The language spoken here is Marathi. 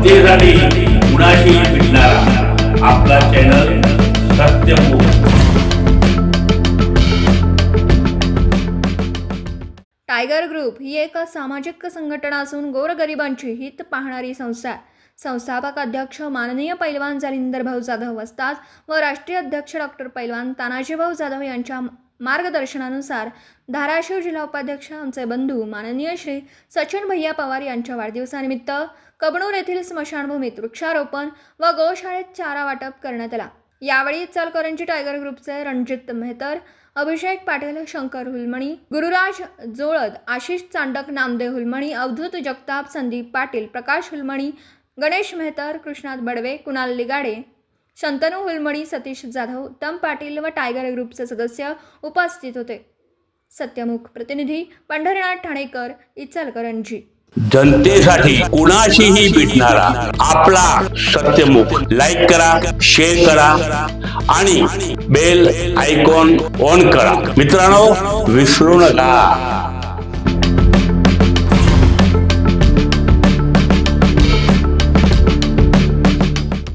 जनतेसाठी कुणाशी भेटणारा आपला चॅनल सत्यमुख टायगर ग्रुप ही एक सामाजिक संघटना असून गोरगरिबांची हित पाहणारी संस्था संस्थापक अध्यक्ष माननीय पैलवान जालिंदर भाऊ जाधव असतात व राष्ट्रीय अध्यक्ष डॉक्टर पैलवान तानाजीभाऊ जाधव यांच्या मार्गदर्शनानुसार धाराशिव जिल्हा उपाध्यक्ष आमचे बंधू माननीय श्री सचिन भैया पवार यांच्या वाढदिवसानिमित्त कबणूर येथील स्मशानभूमीत वृक्षारोपण व गोशाळेत चारा वाटप करण्यात आला. यावेळी चलकरंजी टायगर ग्रुपचे रणजित मेहतर अभिषेक पाटील शंकर हुलमणी गुरुराज जोळद आशिष चांडक नामदेव हुलमणी अवधूत जगताप संदीप पाटील प्रकाश हुलमणी गणेश मेहतर कृष्णात बडवे कुणाल लिगाडे शंतनू हुलमणी सतीश जाधव उत्तम पाटील व टायगर ग्रुपचे सदस्य उपस्थित होते. सत्यमुख प्रतिनिधी पंढरीनाथ ठाणेकर इचलकरंजी. जनतेसाठी कुणाशीही भेटणारा आपला सत्यमुख. लाईक करा शेअर करा आणि बेल आयकॉन ऑन करा. मित्रांनो विसरू नका.